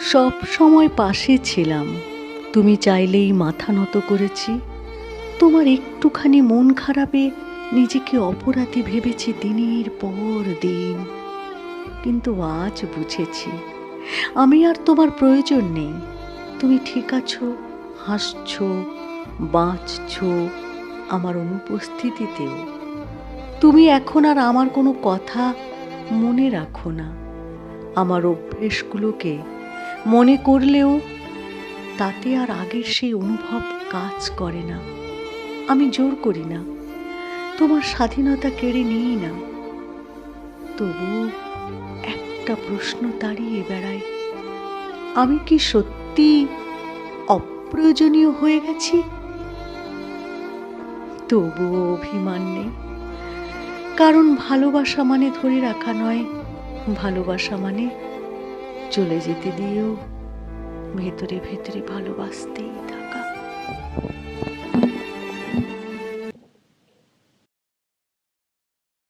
সব সময় পাশে ছিলাম। তুমি চাইলেই মাথা নত করেছি। তোমার একটুখানি মন খারাপে নিজেকে অপরাধী ভেবেছি দিনের পর দিন। কিন্তু আজ বুঝেছি, আমি আর তোমার প্রয়োজন নেই। তুমি ঠিক আছো, হাসছো, বাঁচছ আমার অনুপস্থিতিতেও। তুমি এখন আর আমার কোনো কথা মনে রাখো না। আমার অভ্যেসগুলোকে মনে করলেও তাতে আর আগের সেই অনুভব কাজ করে না। আমি জোর করি না। তোমার স্বাধীনতা কেড়ে নিই না। তবু একটা প্রশ্ন দাঁড়িয়ে বেড়ায়। আমি কি সত্যি অপ্রয়োজনীয় হয়ে গেছি? তবুও অভিমান নেই। কারণ ভালোবাসা মানে ধরে রাখা নয়। ভালোবাসা মানে চলে যেতে দিয়েও ভেতরে ভেতরে ভালোবাসতেই থাকা